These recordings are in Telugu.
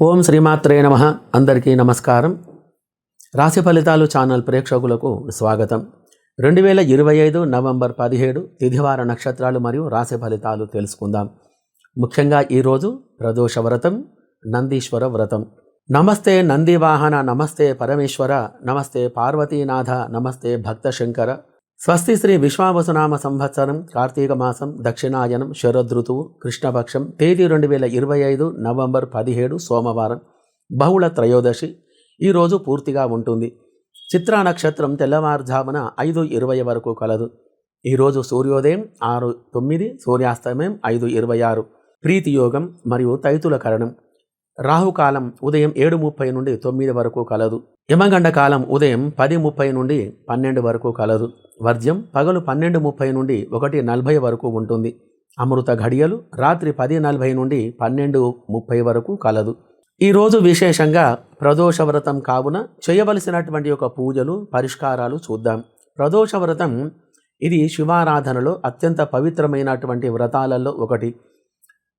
ఓం శ్రీమాత్రే నమ. అందరికీ నమస్కారం. రాశి ఫలితాలు ఛానల్ ప్రేక్షకులకు స్వాగతం. రెండు వేల ఇరవై ఐదు నవంబర్ పదిహేడు తిథివార నక్షత్రాలు మరియు రాశి ఫలితాలు తెలుసుకుందాం. ముఖ్యంగా ఈరోజు ప్రదోష వ్రతం నందీశ్వర వ్రతం. నమస్తే నందివాహన నమస్తే పరమేశ్వర నమస్తే పార్వతీనాథ నమస్తే భక్త శంకర స్వస్తి శ్రీ విశ్వావసునామ సంవత్సరం కార్తీక మాసం దక్షిణాయనం శరదృతువు కృష్ణపక్షం తేదీ రెండు వేల ఇరవై ఐదు నవంబర్ పదిహేడు సోమవారం. బహుళ త్రయోదశి. ఈరోజు పూర్తిగా ఉంటుంది. చిత్రా నక్షత్రం తెల్లవారుజామున ఐదు ఇరవై వరకు కలదు. ఈరోజు సూర్యోదయం ఆరు తొమ్మిది సూర్యాస్తమయం ఐదు ఇరవై ఆరు. ప్రీతి యోగం మరియు తైతుల కరణం. రాహుకాలం ఉదయం ఏడు ముప్పై నుండి తొమ్మిది వరకు కలదు. యమగండ కాలం ఉదయం పది ముప్పై నుండి పన్నెండు వరకు కలదు. వర్జ్యం పగలు పన్నెండు ముప్పై నుండి ఒకటి నలభై వరకు ఉంటుంది. అమృత ఘడియలు రాత్రి పది నలభై నుండి పన్నెండు ముప్పై వరకు కలదు. ఈరోజు విశేషంగా ప్రదోష వ్రతం కావున చేయవలసినటువంటి ఒక పూజలు పరిష్కారాలు చూద్దాం. ప్రదోష వ్రతం ఇది శివారాధనలో అత్యంత పవిత్రమైనటువంటి వ్రతాలలో ఒకటి.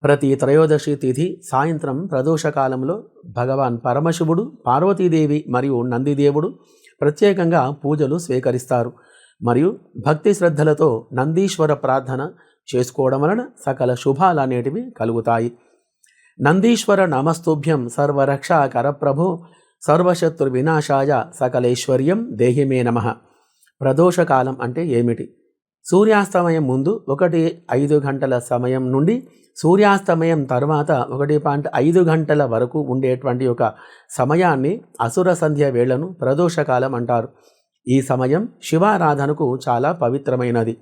ప్రతి త్రయోదశి తిథి సాయంత్రం ప్రదోషకాలంలో భగవాన్ పరమశివుడు పార్వతీదేవి మరియు నందిదేవుడు ప్రత్యేకంగా పూజలు స్వీకరిస్తారు. మరియు భక్తి శ్రద్ధలతో నందీశ్వర ప్రార్థన చేసుకోవడం వలన సకల శుభాలనేటివి కలుగుతాయి. నందీశ్వర నమస్తుభ్యం సర్వరక్షా కరప్రభో సర్వశత్రు వినాశాయ సకలేశ్వర్యం దేహిమే నమ. ప్రదోషకాలం అంటే ఏమిటి? సూర్యాస్తమయం ముందు ఒకటి ఐదు గంటల సమయం నుండి సూర్యాస్తమయం తర్వాత ఒకటి పాయింట్ ఐదు గంటల వరకు ఉండేటువంటి ఒక సమయాన్ని అసుర సంధ్య వేళను ప్రదోషకాలం అంటారు. ఈ సమయం శివారాధనకు చాలా పవిత్రమైనది.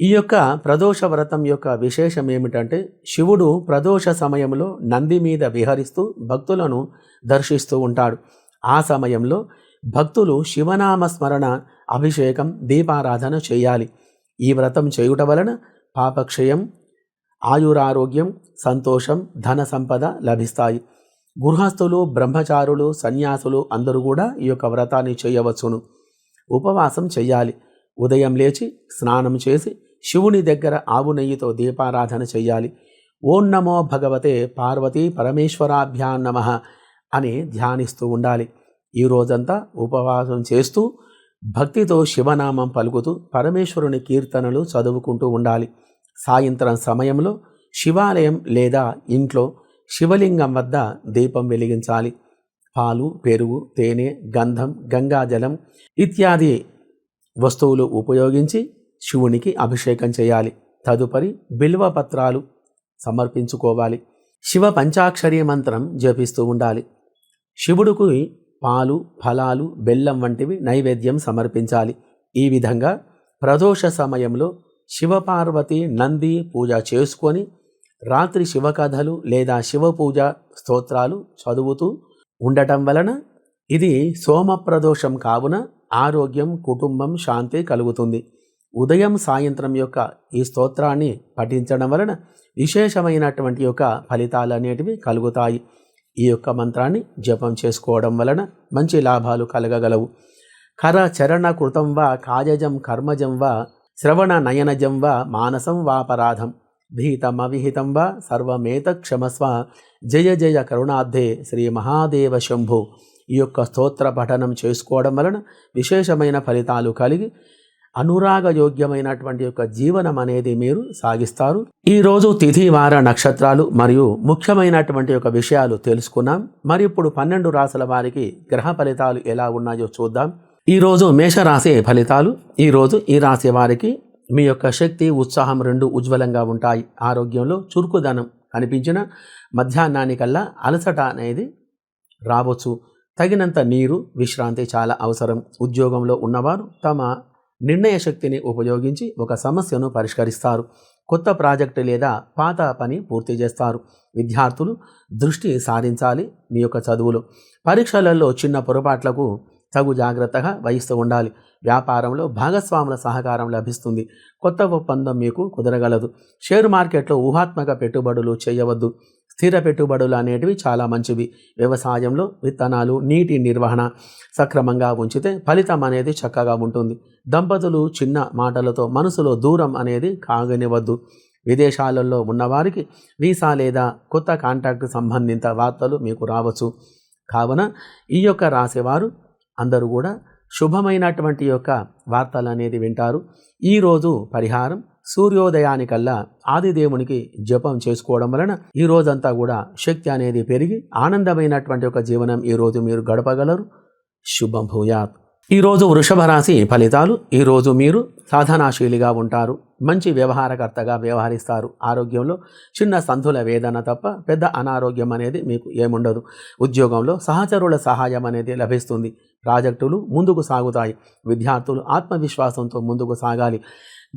ఈ యొక్క ప్రదోష వ్రతం యొక్క విశేషం ఏమిటంటే శివుడు ప్రదోష సమయంలో నంది మీద విహరిస్తూ భక్తులను దర్శిస్తూ ఉంటాడు. ఆ సమయంలో భక్తులు శివనామ స్మరణ అభిషేకం దీపారాధన చేయాలి. ఈ వ్రతం చేయుట వలన పాపక్షయం ఆయురారోగ్యం సంతోషం ధన సంపద లభిస్తాయి. గృహస్థులు బ్రహ్మచారులు సన్యాసులు అందరూ కూడా ఈ యొక్క వ్రతాన్ని చేయవచ్చును. ఉపవాసం చెయ్యాలి ఉదయం లేచి స్నానం చేసి శివుని దగ్గర ఆవు నెయ్యితో దీపారాధన చెయ్యాలి ఓం నమో భగవతే పార్వతీ పరమేశ్వరాభ్యాం నమ అని ధ్యానిస్తూ ఉండాలి. ఈ రోజంతా ఉపవాసం చేస్తూ భక్తితో శివనామం పలుకుతూ పరమేశ్వరుని కీర్తనలు చదువుకుంటూ ఉండాలి. సాయంత్రం సమయంలో శివాలయం లేదా ఇంట్లో శివలింగం వద్ద దీపం వెలిగించాలి. పాలు పెరుగు తేనె గంధం గంగాజలం ఇత్యాది వస్తువులు ఉపయోగించి శివునికి అభిషేకం చేయాలి. తదుపరి బిల్వ పత్రాలు సమర్పించుకోవాలి. శివ పంచాక్షరి మంత్రం జపిస్తూ ఉండాలి. శివుడికి పాలు ఫలాలు బెల్లం వంటివి నైవేద్యం సమర్పించాలి. ఈ విధంగా ప్రదోష సమయంలో శివపార్వతి నంది పూజ చేసుకొని రాత్రి శివకథలు లేదా శివ పూజ స్తోత్రాలు చదువుతూ ఉండటం వలన ఇది సోమప్రదోషం కావున ఆరోగ్యం కుటుంబం శాంతి కలుగుతుంది. ఉదయం సాయంత్రం యొక్క ఈ స్తోత్రాన్ని పఠించడం వలన విశేషమైనటువంటి యొక్క ఫలితాలు అనేటివి కలుగుతాయి. ఈ యొక్క మంత్రాన్ని జపం చేసుకోవడం వలన మంచి లాభాలు కలగగలవు. కర చరణ కృతం వా కాయజం కర్మజం వా శ్రవణ నయనజం వా మానసం వాపరాధం భీతమవిహితం వా సర్వమేత క్షమస్వ. జయ జయ కరుణార్థే శ్రీ మహాదేవ శంభు. ఈ యొక్క స్తోత్ర పఠనం చేసుకోవడం వలన విశేషమైన ఫలితాలు కలిగి అనురాగయోగ్యమైనటువంటి యొక్క జీవనం అనేది మీరు సాగిస్తారు. ఈరోజు తిథి వార నక్షత్రాలు మరియు ముఖ్యమైనటువంటి యొక్క విషయాలు తెలుసుకున్నాం. మరి ఇప్పుడు పన్నెండు రాసుల వారికి గ్రహ ఫలితాలు ఎలా ఉన్నాయో చూద్దాం. ఈరోజు మేషరాశి ఫలితాలు. ఈరోజు ఈ రాశి వారికి మీ యొక్క శక్తి ఉత్సాహం రెండు ఉజ్వలంగా ఉంటాయి. ఆరోగ్యంలో చురుకుదనం కనిపించిన మధ్యాహ్నానికల్లా అలసట అనేది రావచ్చు. తగినంత నీరు విశ్రాంతి చాలా అవసరం. ఉద్యోగంలో ఉన్నవారు తమ నిర్ణయ శక్తిని ఉపయోగించి ఒక సమస్యను పరిష్కరిస్తారు. కొత్త ప్రాజెక్టు లేదా పాత పని పూర్తి చేస్తారు. విద్యార్థులు దృష్టి సారించాలి మీ యొక్క చదువులు. పరీక్షలలో చిన్న పొరపాట్లకు తగు జాగ్రత్తగా వహిస్తూ ఉండాలి. వ్యాపారంలో భాగస్వాముల సహకారం లభిస్తుంది. కొత్త ఒప్పందం మీకు కుదరగలదు. షేర్ మార్కెట్లో ఊహాత్మక పెట్టుబడులు చేయవద్దు. స్థిర పెట్టుబడులు అనేటివి చాలా మంచివి. వ్యవసాయంలో విత్తనాలు నీటి నిర్వహణ సక్రమంగా ఉంచితే ఫలితం అనేది చక్కగా ఉంటుంది. దంపతులు చిన్న మాటలతో మనసులో దూరం అనేది కాగనివద్దు విదేశాలలో ఉన్నవారికి వీసా లేదా కొత్త కాంటాక్ట్ సంబంధిత వార్తలు మీకు రావచ్చు. కావున ఈ యొక్క రాసేవారు అందరూ కూడా శుభమైనటువంటి యొక్క వార్తలు అనేది వింటారు ఈరోజు పరిహారం సూర్యోదయానికల్లా ఆదిదేవునికి జపం చేసుకోవడం వలన ఈ రోజంతా కూడా శక్తి అనేది పెరిగి ఆనందమైనటువంటి ఒక జీవనం ఈరోజు మీరు గడపగలరు. శుభం భూయాత్. ఈరోజు వృషభ రాశి ఫలితాలు ఈరోజు మీరు సాధనాశీలిగా ఉంటారు. మంచి వ్యవహారకర్తగా వ్యవహరిస్తారు. ఆరోగ్యంలో చిన్న సంధుల వేదన తప్ప పెద్ద అనారోగ్యం అనేది మీకు ఏముండదు. ఉద్యోగంలో సహచరుల సహాయం అనేది లభిస్తుంది. ప్రాజెక్టులు ముందుకు సాగుతాయి. విద్యార్థులు ఆత్మవిశ్వాసంతో ముందుకు సాగాలి.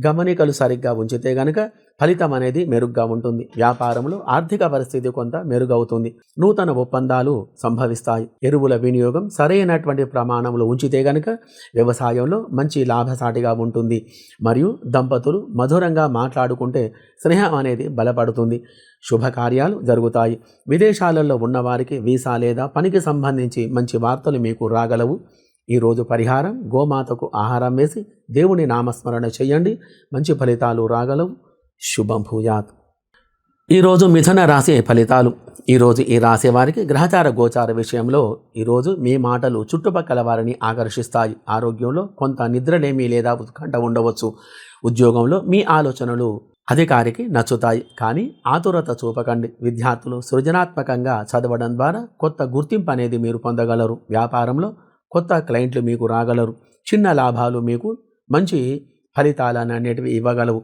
గమనికలు సరిగ్గా ఉంచితే గనక ఫలితం అనేది మెరుగ్గా ఉంటుంది. వ్యాపారంలో ఆర్థిక పరిస్థితి కొంత మెరుగవుతుంది. నూతన ఒప్పందాలు సంభవిస్తాయి. ఎరువుల వినియోగం సరైనటువంటి ప్రమాణంలో ఉంచితే గనక వ్యవసాయంలో మంచి లాభసాటిగా ఉంటుంది. మరియు దంపతులు మధురంగా మాట్లాడుకుంటే స్నేహం అనేది బలపడుతుంది. శుభకార్యాలు జరుగుతాయి. విదేశాలలో ఉన్నవారికి వీసా లేదా పనికి సంబంధించి మంచి వార్తలు మీకు రాగలవు. ఈరోజు పరిహారం గోమాతకు ఆహారం వేసి దేవుని నామస్మరణ చేయండి. మంచి ఫలితాలు రాగలవు. శుభం భూయాత్. ఈరోజు మిథున రాశి ఫలితాలు. ఈరోజు ఈ రాశి వారికి గ్రహచార గోచార విషయంలో ఈరోజు మీ మాటలు చుట్టుపక్కల వారిని ఆకర్షిస్తాయి. ఆరోగ్యంలో కొంత నిద్రలేమి లేదా ఉత్కంఠ ఉండవచ్చు. ఉద్యోగంలో మీ ఆలోచనలు అధికారికి నచ్చుతాయి. కానీ ఆతురత చూపకండి. విద్యార్థులు సృజనాత్మకంగా చదవడం ద్వారా కొత్త గుర్తింపు అనేది మీరు పొందగలరు. వ్యాపారంలో కొత్త క్లయింట్లు మీకు రాగలరు. చిన్న లాభాలు మీకు మంచి ఫలితాలను అనేటివి ఇవ్వగలవు.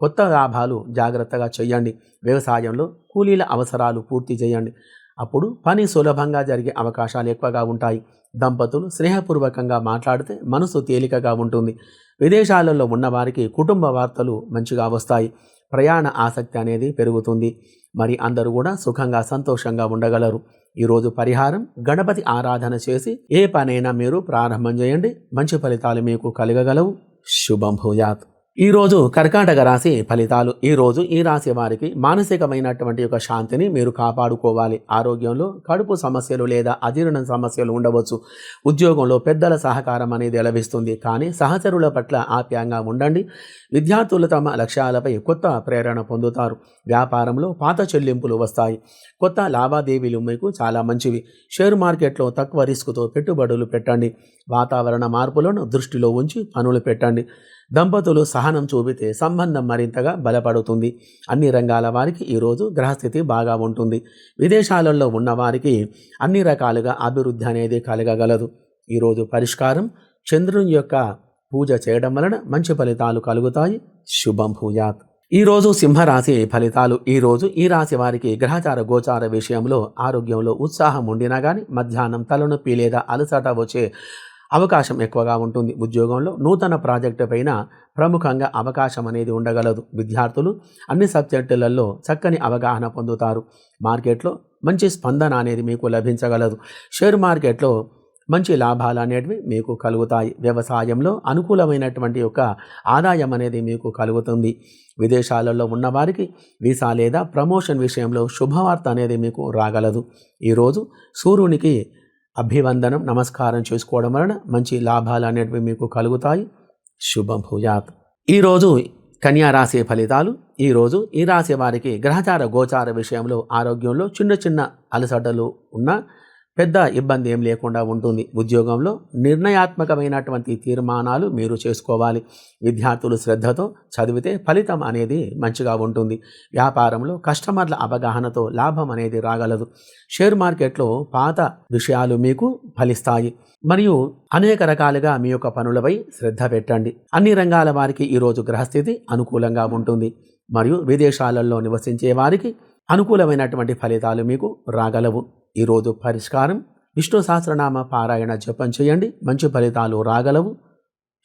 కొత్త లాభాలు జాగ్రత్తగా చేయండి వ్యవసాయంలో కూలీల అవసరాలు పూర్తి చేయండి. అప్పుడు పని సులభంగా జరిగే అవకాశాలు ఎక్కువగా ఉంటాయి. దంపతులు స్నేహపూర్వకంగా మాట్లాడితే మనసు తేలికగా ఉంటుంది. విదేశాలలో ఉన్నవారికి కుటుంబ వార్తలు మంచిగా వస్తాయి. ప్రయాణ ఆసక్తి అనేది పెరుగుతుంది. మరి అందరూ కూడా సుఖంగా సంతోషంగా ఉండగలరు. ఈరోజు పరిహారం గణపతి ఆరాధన చేసి ఏ పనైనా మీరు ప్రారంభం చేయండి. మంచి ఫలితాలు మీకు కలగగలవు. శుభం భూయాత్. ఈరోజు కర్కాటక రాశి ఫలితాలు. ఈరోజు ఈ రాశి వారికి మానసికమైనటువంటి యొక్క శాంతిని మీరు కాపాడుకోవాలి. ఆరోగ్యంలో కడుపు సమస్యలు లేదా అజీర్ణ సమస్యలు ఉండవచ్చు. ఉద్యోగంలో పెద్దల సహకారం అనేది లభిస్తుంది. కానీ సహచరుల పట్ల ఆప్యాయంగా ఉండండి. విద్యార్థులు తమ లక్ష్యాలపై కొత్త ప్రేరణ పొందుతారు. వ్యాపారంలో పాత చెల్లింపులు వస్తాయి. కొత్త లావాదేవీలు మీకు చాలా మంచివి. షేర్ మార్కెట్లో తక్కువ రిస్క్తో పెట్టుబడులు పెట్టండి. వాతావరణ మార్పులను దృష్టిలో ఉంచి పనులు పెట్టండి. దంపతులు సహనం చూపితే సంబంధం మరింతగా బలపడుతుంది. అన్ని రంగాల వారికి ఈరోజు గ్రహస్థితి బాగా ఉంటుంది. విదేశాలలో ఉన్నవారికి అన్ని రకాలుగా అభివృద్ధి అనేది కలగగలదు. ఈరోజు పరిష్కారం చంద్రుని యొక్క పూజ చేయడం వలన మంచి ఫలితాలు కలుగుతాయి. శుభం భూయాత్. ఈరోజు సింహరాశి ఫలితాలు. ఈరోజు ఈ రాశి వారికి గ్రహచార గోచార విషయంలో ఆరోగ్యంలో ఉత్సాహం ఉండినా కానీ మధ్యాహ్నం తలనొప్పి లేదా అలసట వచ్చే అవకాశం ఎక్కువగా ఉంటుంది. ఉద్యోగంలో నూతన ప్రాజెక్టు పైన ప్రముఖంగా అవకాశం అనేది ఉండగలదు. విద్యార్థులు అన్ని సబ్జెక్టులలో చక్కని అవగాహన పొందుతారు. మార్కెట్లో మంచి స్పందన అనేది మీకు లభించగలదు. షేర్ మార్కెట్లో మంచి లాభాలు అనేటివి మీకు కలుగుతాయి. వ్యవసాయంలో అనుకూలమైనటువంటి యొక్క ఆదాయం అనేది మీకు కలుగుతుంది. విదేశాలలో ఉన్నవారికి వీసా లేదా ప్రమోషన్ విషయంలో శుభవార్త అనేది మీకు రాగలదు. ఈరోజు సూర్యునికి అభివందనం నమస్కారం చేసుకోవడం వలన మంచి లాభాలు అనేటివి మీకు కలుగుతాయి. శుభం భూయాత్ ఈరోజు కన్యా రాశి ఫలితాలు ఈరోజు ఈ రాశి వారికి గ్రహచార గోచార విషయంలో ఆరోగ్యంలో చిన్న చిన్న అలసటలు ఉన్న పెద్ద ఇబ్బంది ఏం లేకుండా ఉంటుంది. ఉద్యోగంలో నిర్ణయాత్మకమైనటువంటి తీర్మానాలు మీరు చేసుకోవాలి. విద్యార్థులు శ్రద్ధతో చదివితే ఫలితం అనేది మంచిగా ఉంటుంది. వ్యాపారంలో కస్టమర్ల అవగాహనతో లాభం అనేది రాగలదు. షేర్ మార్కెట్లో పాత విషయాలు మీకు ఫలిస్తాయి. మరియు అనేక రకాలుగా మీ యొక్క పనులపై శ్రద్ధ పెట్టండి. అన్ని రంగాల వారికి ఈరోజు గ్రహస్థితి అనుకూలంగా ఉంటుంది. మరియు విదేశాలలో నివసించే వారికి అనుకూలమైనటువంటి ఫలితాలు మీకు రాగలవు. ఈరోజు పరిష్కారం. విష్ణు సహస్రనామ పారాయణ జపం చేయండి. మంచి ఫలితాలు రాగలవు.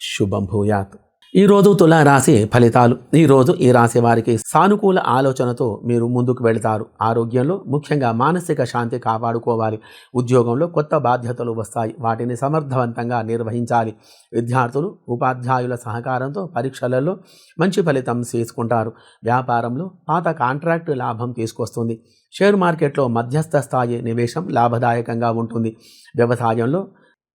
శుభం భూయాత్. ఈరోజు తులారాశి ఫలితాలు. ఈరోజు ఈ రాశి వారికి సానుకూల ఆలోచనతో మీరు ముందుకు వెళతారు. ఆరోగ్యంలో ముఖ్యంగా మానసిక శాంతి కాపాడుకోవాలి. ఉద్యోగంలో కొత్త బాధ్యతలు వస్తాయి. వాటిని సమర్థవంతంగా నిర్వహించాలి. విద్యార్థులు ఉపాధ్యాయుల సహకారంతో పరీక్షలలో మంచి ఫలితం తీసుకుంటారు. వ్యాపారంలో పాత కాంట్రాక్టు లాభం తీసుకొస్తుంది. షేర్ మార్కెట్లో మధ్యస్థ స్థాయి నివేశం లాభదాయకంగా ఉంటుంది. వ్యవసాయంలో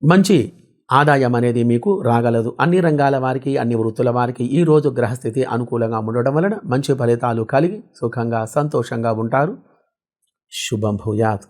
మంచి ఆదాయం అనేది మీకు రాగలదు. అన్ని రంగాల వారికి అన్ని వృత్తుల వారికి ఈ రోజు గ్రహస్థితి అనుకూలంగా ఉండడం వలన మంచి ఫలితాలు కలిగి సుఖంగా సంతోషంగా ఉంటారు. శుభం భూయాత్.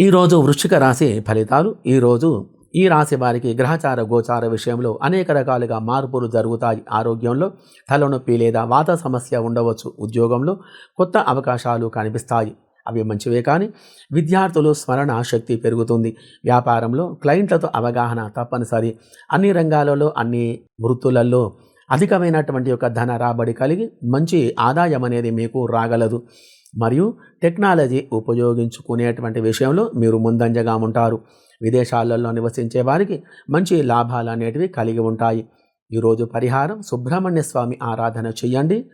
ఈరోజు వృశ్చిక రాశి ఫలితాలు ఈరోజు ఈ రాశి వారికి గ్రహచార గోచార విషయంలో అనేక రకాలుగా మార్పులు జరుగుతాయి. ఆరోగ్యంలో తలనొప్పి లేదా వాత సమస్య ఉండవచ్చు. ఉద్యోగంలో కొత్త అవకాశాలు కనిపిస్తాయి. అవి మంచివే కానీ విద్యార్థులు స్మరణ శక్తి పెరుగుతుంది. వ్యాపారంలో క్లయింట్లతో అవగాహన తప్పనిసరి. అన్ని రంగాలలో అన్ని వృత్తులలో అధికమైనటువంటి యొక్క ధన రాబడి కలిగి మంచి ఆదాయం అనేది మీకు రాగలదు. మరియు టెక్నాలజీ ఉపయోగించుకునేటువంటి విషయంలో మీరు ముందంజగా ఉంటారు. విదేశాలలో నివసించే వారికి మంచి లాభాలు అనేటివి కలిగి ఉంటాయి. ఈరోజు పరిహారం సుబ్రహ్మణ్య స్వామి ఆరాధన చెయ్యండి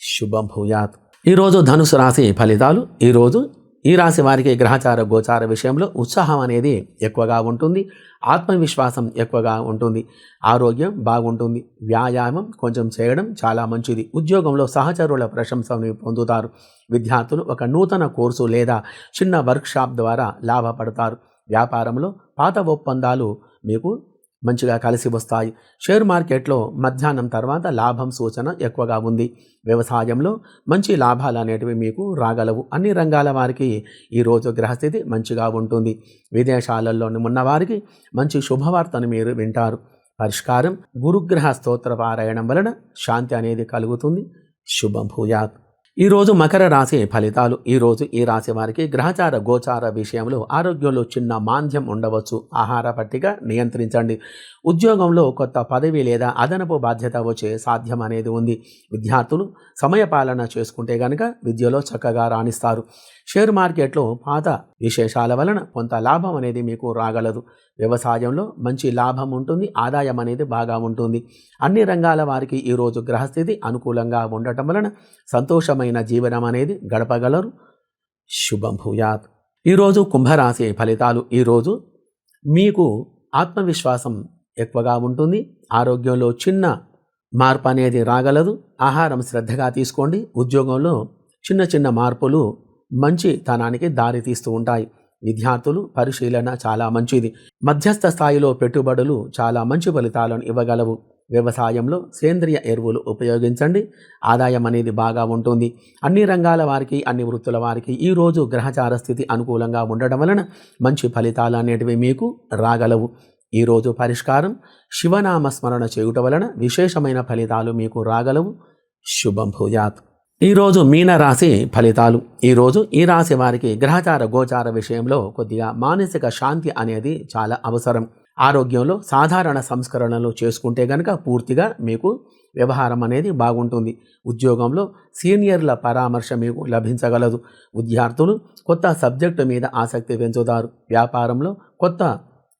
శుభం భూయాత్. ఈరోజు ధనుసు రాశి ఫలితాలు ఈరోజు ఈ రాశి వారికి గ్రహచార గోచార విషయంలో ఉత్సాహం అనేది ఎక్కువగా ఉంటుంది ఆత్మవిశ్వాసం ఎక్కువగా ఉంటుంది ఆరోగ్యం బాగుంటుంది వ్యాయామం కొంచెం చేయడం చాలా మంచిది ఉద్యోగంలో సహచరుల ప్రశంసను పొందుతారు విద్యార్థులు ఒక నూతన కోర్సు లేదా చిన్న వర్క్షాప్ ద్వారా లాభపడతారు వ్యాపారంలో పాత ఒప్పందాలు మీకు మంచిగా కలిసి వస్తాయి. షేర్ మార్కెట్లో మధ్యాహ్నం తర్వాత లాభం సూచన ఎక్కువగా ఉంది. వ్యవసాయంలో మంచి లాభాలు అనేటివి మీకు రాగలవు. అన్ని రంగాల వారికి ఈరోజు గ్రహస్థితి మంచిగా ఉంటుంది. విదేశాలలో ఉన్నవారికి మంచి శుభవార్తను మీరు వింటారు. పరిష్కారం గురుగ్రహ స్తోత్ర పారాయణం వలన శాంతి అనేది కలుగుతుంది. శుభం భూయాత్. ఈరోజు మకర రాశి ఫలితాలు. ఈరోజు ఈ రాశి వారికి గ్రహచార గోచార విషయంలో ఆరోగ్యంలో చిన్న మాంద్యం ఉండవచ్చు. ఆహార పట్టిక నియంత్రించండి. ఉద్యోగంలో కొత్త పదవి లేదా అదనపు బాధ్యత వచ్చే సాధ్యం అనేది ఉంది. విద్యార్థులు సమయపాలన చేసుకుంటే కనుక విద్యలో చక్కగా రాణిస్తారు. షేర్ మార్కెట్లో పాత విశేషాల వలన కొంత లాభం అనేది మీకు రాగలదు. వ్యవసాయంలో మంచి లాభం ఉంటుంది ఆదాయం అనేది బాగా ఉంటుంది. అన్ని రంగాల వారికి ఈరోజు గ్రహస్థితి అనుకూలంగా ఉండటం వలన సంతోషమైన జీవనం అనేది గడపగలరు. శుభం భూయాత్ ఈరోజు కుంభరాశి ఫలితాలు ఈరోజు మీకు ఆత్మవిశ్వాసం ఎక్కువగా ఉంటుంది. ఆరోగ్యంలో చిన్న మార్పు అనేది రాగలదు. ఆహారం శ్రద్ధగా తీసుకోండి. ఉద్యోగంలో చిన్న చిన్న మార్పులు మంచి తనానికి దారి తీస్తూ ఉంటాయి. విద్యార్థులు పరిశీలన చాలా మంచిది. మధ్యస్థ స్థాయిలో పెట్టుబడులు చాలా మంచి ఫలితాలను ఇవ్వగలవు. వ్యవసాయంలో సేంద్రియ ఎరువులు ఉపయోగించండి. ఆదాయం అనేది బాగా ఉంటుంది. అన్ని రంగాల వారికి అన్ని వృత్తుల వారికి ఈరోజు గ్రహచార స్థితి అనుకూలంగా ఉండడం వలన మంచి ఫలితాలు అనేటివి మీకు రాగలవు. ఈరోజు పరిష్కారం శివనామ స్మరణ చేయుట వలన విశేషమైన ఫలితాలు మీకు రాగలవు. శుభం భూయాత్. ఈరోజు మీన రాశి ఫలితాలు. ఈరోజు ఈ రాశి వారికి గ్రహచార గోచార విషయంలో కొద్దిగా మానసిక శాంతి అనేది చాలా అవసరం. ఆరోగ్యంలో సాధారణ సంస్కరణలు చేసుకుంటే గనక పూర్తిగా మీకు వ్యవహారం అనేది బాగుంటుంది. ఉద్యోగంలో సీనియర్ల పరామర్శ మీకు లభించగలదు. విద్యార్థులు కొత్త సబ్జెక్టు మీద ఆసక్తి పెంచుతారు. వ్యాపారంలో కొత్త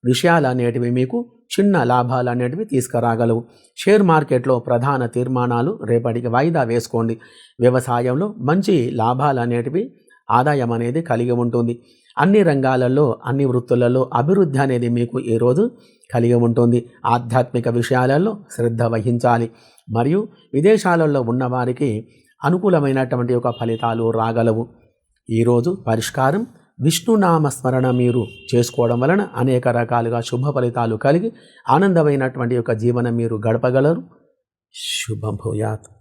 విషయాలు అనేటివి మీకు చిన్న లాభాలు అనేటివి తీసుకురాగలవు. షేర్ మార్కెట్లో ప్రధాన తీర్మానాలు రేపటికి వాయిదా వేసుకోండి. వ్యవసాయంలో మంచి లాభాలు అనేటివి ఆదాయం అనేది కలిగి ఉంటుంది. అన్ని రంగాలలో అన్ని వృత్తులలో అభివృద్ధి అనేది మీకు ఈరోజు కలిగి ఉంటుంది. ఆధ్యాత్మిక విషయాలలో శ్రద్ధ వహించాలి. మరియు విదేశాలలో ఉన్నవారికి అనుకూలమైనటువంటి ఒక ఫలితాలు రాగలవు. ఈరోజు పరిష్కారం విష్ణునామ స్మరణ మీరు చేసుకోవడం వలన అనేక రకాలుగా శుభ ఫలితాలు కలిగి ఆనందమైనటువంటి యొక్క జీవనం మీరు గడపగలరు. శుభం భూయాత్.